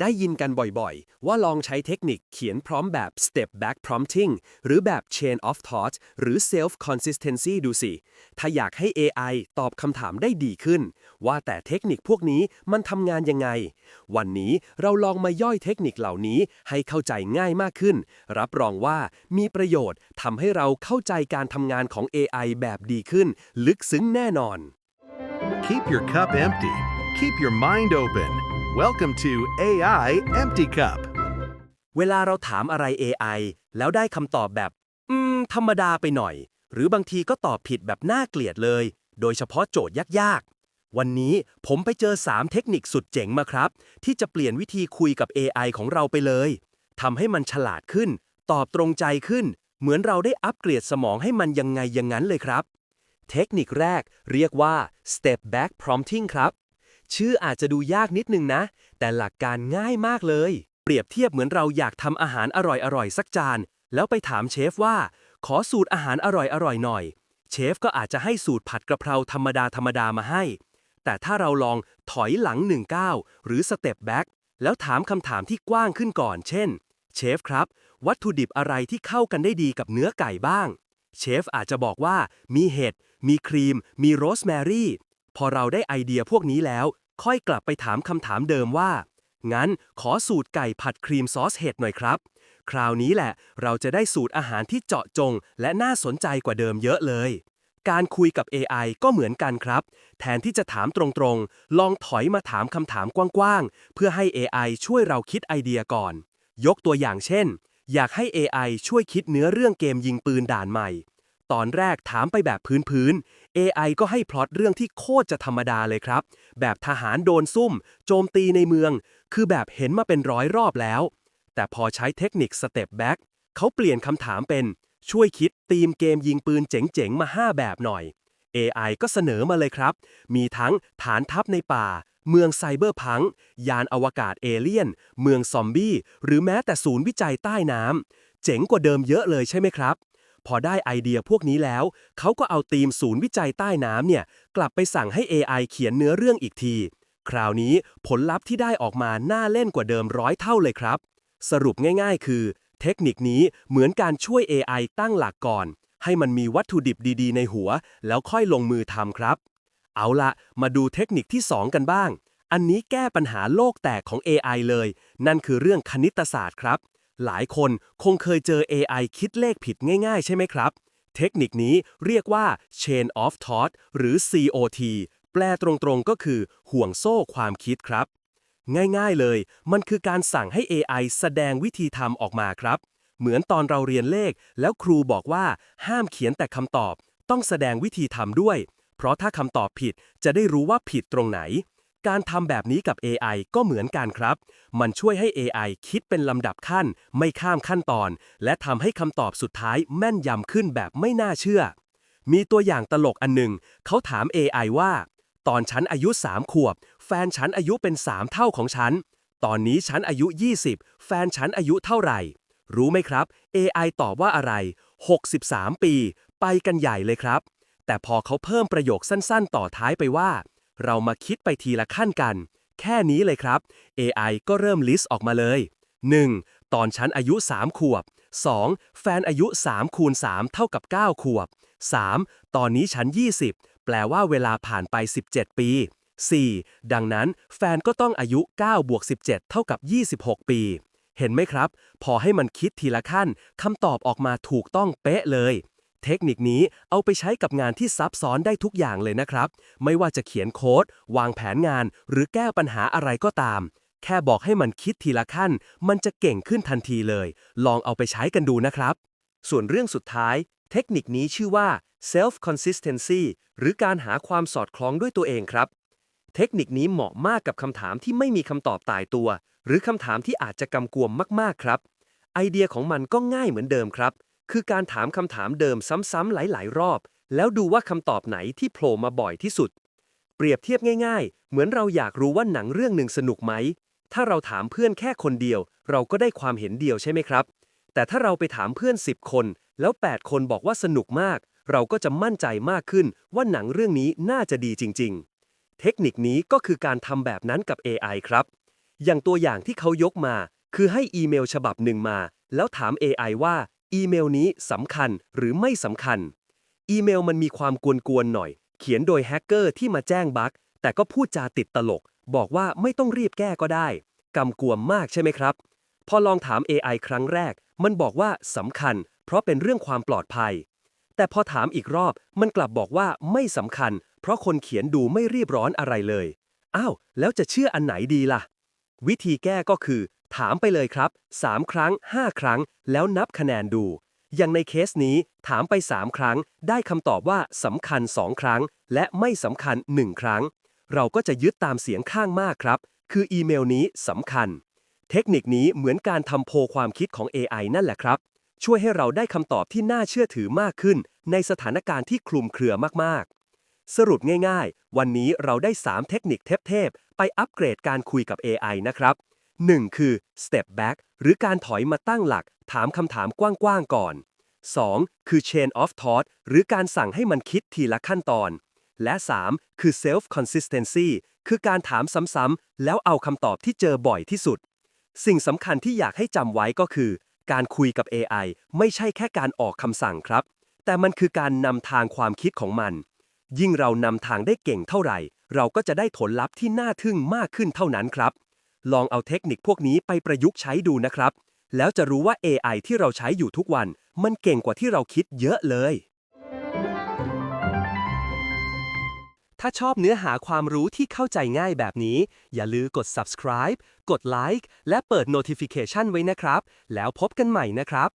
ได้ยินกันบ่อยๆ ว่าลองใช้เทคนิคเขียนพร้อมแบบ step back prompting หรือแบบ chain of thought หรือ self consistency ดูสิ ถ้าอยากให้ AI ตอบคำถามได้ดีขึ้น ว่าแต่เทคนิคพวกนี้มันทำงานยังไง วันนี้เราลองมาย่อยเทคนิคเหล่านี้ให้เข้าใจง่ายมากขึ้น รับรองว่ามีประโยชน์ทำให้เราเข้าใจการทำงานของ AI แบบดีขึ้น ลึกซึ้งแน่นอน Keep your cup empty. Keep your mind open. Welcome to AI Empty Cup. เวลาเราถามอะไร AI แล้วได้คำตอบแบบ อืม ธรรมดาไปหน่อย หรือบางทีก็ตอบผิดแบบน่าเกลียดเลย โดยเฉพาะโจทย์ยากๆ วันนี้ผมไปเจอ 3 เทคนิคสุดเจ๋งมาครับ ที่จะเปลี่ยนวิธีคุยกับ AI ของเราไปเลยทำให้มันฉลาดขึ้น ตอบตรงใจขึ้น เหมือนเราได้อัปเกรดสมองให้มันยังไงย่างนั้นเลยครับ เทคนิคแรกเรียกว่า step back prompting ครับ ชื่ออาจจะดูยากนิดนึงนะ แต่หลักการง่ายมากเลย เปรียบเทียบเหมือนเราอยากทำอาหารอร่อยๆสักจาน แล้วไปถามเชฟว่า ขอสูตรอาหารอร่อยๆหน่อย เชฟก็อาจจะให้สูตรผัดกระเพราธรรมดาธรรมดามาให้ แต่ถ้าเราลองถอยหลังหนึ่งก้าวหรือสเต็ปแบ็กแล้วถามคำถามที่กว้างขึ้นก่อน เช่น เชฟครับ วัตถุดิบอะไรที่เข้ากันได้ดีกับเนื้อไก่บ้าง เชฟอาจจะบอกว่ามีเห็ด มีครีม มีโรสแมรี่ พอเราได้ไอเดียพวกนี้แล้ว ค่อยกลับไปถามคำถามเดิมว่า งั้นขอสูตรไก่ผัดครีมซอสเห็ดหน่อยครับ คราวนี้แหละ เราจะได้สูตรอาหารที่เจาะจง และน่าสนใจกว่าเดิมเยอะเลย การคุยกับ AI ก็เหมือนกันครับ แทนที่จะถามตรงๆ ลองถอยมาถามคำถามกว้างๆ เพื่อให้ AI ช่วยเราคิดไอเดียก่อน ยกตัวอย่างเช่น อยากให้ AI ช่วยคิดเนื้อเรื่องเกมยิงปืนด่านใหม่ ตอนแรกถามไปแบบพื้นๆ AI ก็ให้พล็อตเรื่องที่โคตรจะธรรมดาเลยครับ แบบทหารโดนซุ่ม โจมตีในเมือง คือแบบเห็นมาเป็นร้อยรอบแล้ว แต่พอใช้เทคนิค Step Back เขาเปลี่ยนคำถามเป็น ช่วยคิดธีมเกมยิงปืนเจ๋งๆ มา 5 แบบหน่อย AI ก็เสนอมาเลยครับ มีทั้งฐานทัพในป่า เมืองไซเบอร์พัง ยานอวกาศเอเลี่ยน เมืองซอมบี้ หรือแม้แต่ศูนย์วิจัยใต้น้ำ เจ๋งกว่าเดิมเยอะเลยใช่ไหมครับ พอได้ไอเดียพวกนี้แล้ว เขาก็เอาทีมศูนย์วิจัยใต้น้ำเนี่ย กลับไปสั่งให้ AI เขียนเนื้อเรื่องอีกที คราวนี้ผลลัพธ์ที่ได้ออกมาน่าเล่นกว่าเดิมร้อยเท่าเลยครับ สรุปง่ายๆ คือ เทคนิคนี้เหมือนการช่วย AI ตั้งหลักก่อน ให้มันมีวัตถุดิบดีๆ ในหัว แล้วค่อยลงมือทำครับ เอาละมาดูเทคนิคที่ 2 กันบ้าง อันนี้แก้ปัญหาโลกแตกของ AI เลย นั่นคือเรื่องคณิตศาสตร์ครับ หลายคนคงเคยเจอ AI คิดเลขผิดง่ายๆ ใช่ไหมครับ เทคนิคนี้เรียกว่า chain of thought หรือ COT แปลตรงๆก็คือห่วงโซ่ความคิดครับ ง่ายๆเลย มันคือการสั่งให้ AI แสดงวิธีทำออกมาครับ เหมือนตอนเราเรียนเลข แล้วครูบอกว่าห้ามเขียนแต่คำตอบ ต้องแสดงวิธีทำด้วย เพราะถ้าคำตอบผิดจะได้รู้ว่าผิดตรงไหน การทำแบบนี้กับ AI ก็เหมือนกันครับ มันช่วยให้ AI คิดเป็นลำดับขั้น ไม่ข้ามขั้นตอน และทำให้คำตอบสุดท้ายแม่นยำขึ้นแบบไม่น่าเชื่อ มีตัวอย่างตลกอันหนึ่ง เขาถาม AI ว่า ตอนฉันอายุ 3 ขวบ แฟนฉันอายุเป็น 3 เท่าของฉัน ตอนนี้ฉันอายุ 20 แฟนฉันอายุเท่าไหร่ รู้ไหมครับ AI ตอบว่าอะไร 63 ปี ไปกันใหญ่เลยครับ แต่พอเขาเพิ่มประโยคสั้น ๆ ต่อท้ายไปว่า เรามาคิดไปทีละขั้นกัน แค่นี้เลยครับ AI ก็เริ่มลิสต์ออกมาเลย 1. ตอนฉันอายุ 3 ขวบ 2. แฟนอายุ3คูณ3เท่ากับ 9 ขวบ 3. ตอนนี้ฉัน20 แปลว่าเวลาผ่านไป 17 ปี 4. ดังนั้นแฟนก็ต้องอายุ9บวก17 เท่ากับ 26 ปี เห็นไหมครับ พอให้มันคิดทีละขั้นคำตอบออกมาถูกต้องเป๊ะเลย เทคนิคนี้เอาไปใช้กับงานที่ซับซ้อนได้ทุกอย่างเลยนะครับ ไม่ว่าจะเขียนโค้ด วางแผนงาน หรือแก้ปัญหาอะไรก็ตาม แค่บอกให้มันคิดทีละขั้น มันจะเก่งขึ้นทันทีเลย ลองเอาไปใช้กันดูนะครับ ส่วนเรื่องสุดท้าย เทคนิคนี้ชื่อว่า self consistency หรือการหาความสอดคล้องด้วยตัวเองครับ เทคนิคนี้เหมาะมากกับคำถามที่ไม่มีคำตอบตายตัว หรือคำถามที่อาจจะกำกวมมากๆครับ ไอเดียของมันก็ง่ายเหมือนเดิมครับ คือการถามคำถามเดิมซ้ำๆหลาย ๆ รอบ แล้วดูว่าคำตอบไหนที่โผล่มาบ่อยที่สุด เปรียบเทียบง่าย ๆ เหมือนเราอยากรู้ว่าหนังเรื่องหนึ่งสนุกไหม ถ้าเราถามเพื่อนแค่คนเดียว เราก็ได้ความเห็นเดียวใช่ไหมครับ แต่ถ้าเราไปถามเพื่อน 10 คน แล้ว 8 คนบอกว่าสนุกมาก เราก็จะมั่นใจมากขึ้นว่าหนังเรื่องนี้น่าจะดีจริง ๆ เทคนิคนี้ก็คือการทำแบบนั้นกับ AI ครับ อย่างตัวอย่างที่เขายกมา คือให้อีเมลฉบับหนึ่งมา แล้วถาม AI ว่า อีเมลนี้สำคัญหรือไม่สำคัญ อีเมลมันมีความกวนๆหน่อย เขียนโดยแฮกเกอร์ที่มาแจ้งบั๊กแต่ก็พูดจาติดตลก บอกว่าไม่ต้องรีบแก้ก็ได้ กำกวมมากใช่ไหมครับ พอลองถาม AI ครั้งแรก มันบอกว่าสำคัญ เพราะเป็นเรื่องความปลอดภัย แต่พอถามอีกรอบมันกลับบอกว่าไม่สำคัญ เพราะคนเขียนดูไม่รีบร้อนอะไรเลย อ้าว แล้วจะเชื่ออันไหนดีล่ะ วิธีแก้ก็คือ ถามไปเลยครับ 3 ครั้ง 5 ครั้ง แล้วนับคะแนนดู อย่างในเคสนี้ถามไป 3 ครั้ง ได้คำตอบว่าสำคัญ 2 ครั้ง และไม่สำคัญ 1 ครั้ง เราก็จะยึดตามเสียงข้างมากครับ คืออีเมลนี้สำคัญ เทคนิคนี้เหมือนการทำโพลความคิดของ AI นั่นแหละครับ ช่วยให้เราได้คำตอบที่น่าเชื่อถือมากขึ้น ในสถานการณ์ที่คลุมเครือมากๆสรุปง่ายๆ วันนี้เราได้ 3 เทคนิคเทพๆ ไปอัปเกรดการคุยกับ AI นะครับ 1. คือ step back หรือการถอยมาตั้งหลัก ถามคำถามกว้างๆก่อน 2. คือ chain of thought หรือการสั่งให้มันคิดทีละขั้นตอน และ 3. คือ self consistency คือการถามซ้ำๆแล้วเอาคำตอบที่เจอบ่อยที่สุด สิ่งสำคัญที่อยากให้จำไว้ก็คือ การคุยกับ AI ไม่ใช่แค่การออกคำสั่งครับ แต่มันคือการนำทางความคิดของมัน ยิ่งเรานำทางได้เก่งเท่าไหร่ เราก็จะได้ผลลัพธ์ที่น่าทึ่งมากขึ้นเท่านั้นครับ ลองเอาเทคนิคพวกนี้ไปประยุกต์ใช้ดูนะครับ แล้วจะรู้ว่า AI ที่เราใช้อยู่ทุกวัน มันเก่งกว่าที่เราคิดเยอะเลย ถ้าชอบเนื้อหาความรู้ที่เข้าใจง่ายแบบนี้ อย่าลืมกด subscribe กด like และเปิด notification ไว้นะครับ แล้วพบกันใหม่นะครับ